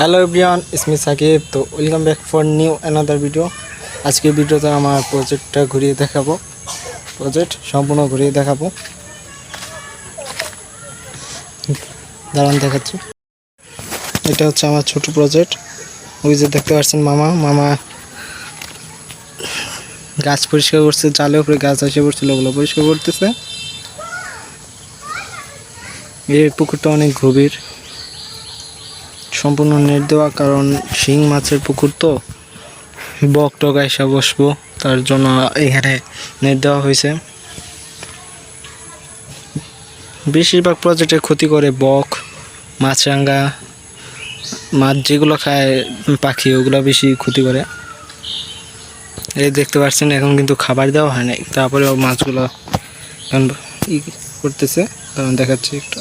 Hello everyone is me Sakib তো welcome back for new another video আজকের ভিডিওতে আমার প্রজেক্টটা ঘুরিয়ে দেখাবো। প্রজেক্ট সম্পূর্ণ ঘুরিয়ে দেখাবো। দাঁড়ান দেখাচ্ছি। এটা হচ্ছে আমার ছোট প্রজেক্ট ওই যে দেখতে পাচ্ছেন মামা। মামা গাছ পরিষ্কার করছে জালের উপরে গাছ এসে পড়ছিল ওগুলো পরিষ্কার করতেছে। এই পুকুরটা অনেক গভীর। সম্পূর্ণ নেট দেওয়া, কারণ শিং মাছের পুকুর তো। বক টক এসে বসবো, তার জন্য এখানে নেট দেওয়া হয়েছে। বেশিরভাগ প্রজেক্টে ক্ষতি করে বক মাছরাঙ্গা মাছ যেগুলো খায় পাখি, ওগুলো বেশি ক্ষতি করে। এই দেখতে পাচ্ছেন, এখন কিন্তু খাবার দেওয়া হয় নাই। তারপরে মাছগুলো এখন ই করতেছে, কারণ দেখাচ্ছি একটা।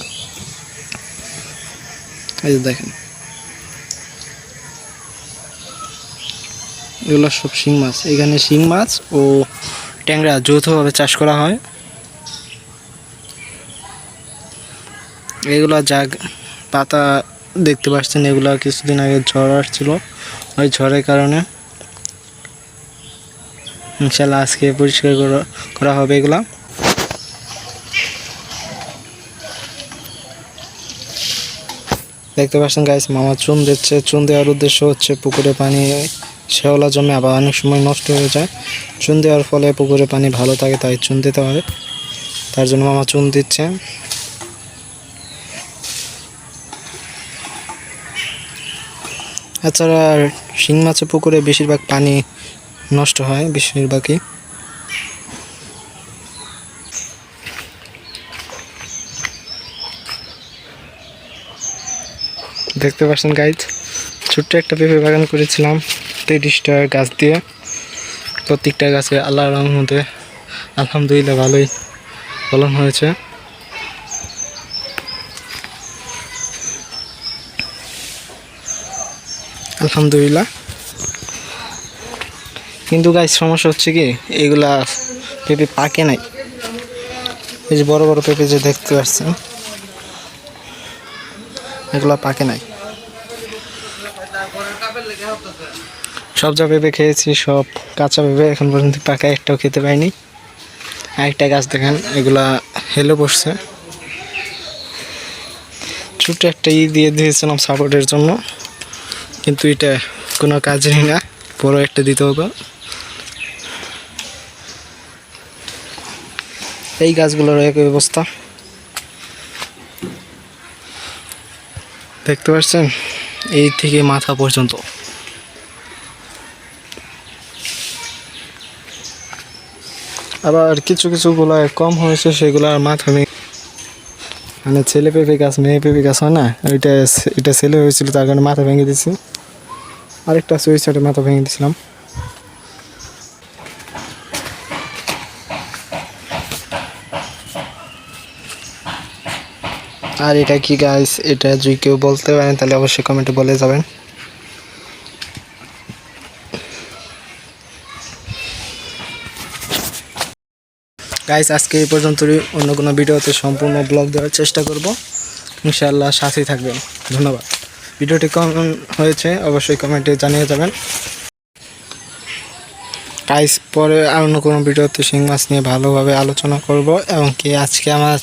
এই দেখেন। এগুলো সব শিং মাছ। এখানে শিং মাছ ও ট্যাংরা যৌথভাবে চাষ করা হয়। এগুলো যা পাতা দেখতে পাচ্ছেন, এগুলো কিছুদিন আগে ঝড় আসছিল। ওই ঝড়ের কারণে ইনশাল্লাহ আজকে পরিষ্কার করা- হবে এগুলা। দেখতে পাচ্ছেন গাইস মামা চুন দিচ্ছে, চুন দেওয়ার উদ্দেশ্য হচ্ছে পুকুরে পানি শ্যাওলা জমে আবার অনেক সময় নষ্ট হয়ে যায়। চুন দেওয়ার ফলে পুকুরে পানি ভালো থাকে, তাই চুন দিতে হবে। তার জন্য মামা চুন দিচ্ছে। এছাড়া শিং মাছের পুকুরে বেশিরভাগ পানি নষ্ট হয়, বেশিরভাগই। দেখতে পাচ্ছেন গাইজ ছোট্ট একটা পেঁপে বাগান করেছিলাম। তিরিশটা গাছ দিয়ে প্রত্যেকটা গাছে আল্লাহ রহমতে আলহামদুলিল্লাহ ভালোই ফলন হয়েছে। আলহামদুলিল্লাহ। কিন্তু গাছ সমস্যা হচ্ছে কি, এগুলা পেঁপে পাকে নাই। এই যে বড় বড় পেঁপে যে দেখতে পাচ্ছেন, এগুলা পাকে নাই। সব যা পেঁপে খেয়েছি, সব কাঁচা পেঁপে এখন পর্যন্ত পাকা একটাও খেতে পাইনি। আরেকটা গাছ দেখেন, এগুলা হেলে বসছে। ছোট্ট একটা ই দিয়ে দিয়েছিলাম সাপোর্টের জন্য। কিন্তু এটা কোনো কাজেরই না, বড় একটা দিতে হবে। এই গাছগুলোর একই অবস্থা। দেখতে পাচ্ছেন? এই থেকে মাথা পর্যন্ত। আবার কিছু কিছু কম হয়েছে সেগুলার মাথা মানে ছেলে পেঁপে গাছ, মেয়ে পেঁপে গাছ হয় না? ওইটা এটা ছেলে হয়েছিল, তার কারণে মাথা ভেঙে দিয়েছি। আরেকটা সুইসাইডে মাথা ভেঙে দিয়েছিলাম। আর এটা কি গাইস এটা যদি কেউ বলতে পারেন, তাহলে অবশ্যই কমেন্টে বলে যাবেন। গাইস আজকে এই পর্যন্তই। অন্য কোনো ভিডিওতে সম্পূর্ণ ব্লগ দেওয়ার চেষ্টা করব। ইনশাআল্লাহ সাথেই থাকবেন। ধন্যবাদ। ভিডিওটি কেমন হয়েছে অবশ্যই কমেন্টে জানিয়ে যাবেন। গাইস পরে আর অন্য কোনো ভিডিওতে শিং মাছ নিয়ে ভালোভাবে আলোচনা করব এবং কি আজকে আমার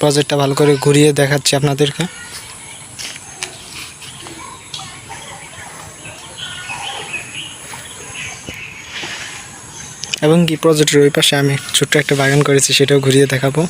প্রজেক্টটা ভালো করে ঘুরিয়ে দেখাচ্ছি আপনাদেরকে। এবং কি প্রজেক্টের ওই পাশে আমি ছোট্ট একটা বাগান করেছি সেটাও ঘুরিয়ে দেখাবো।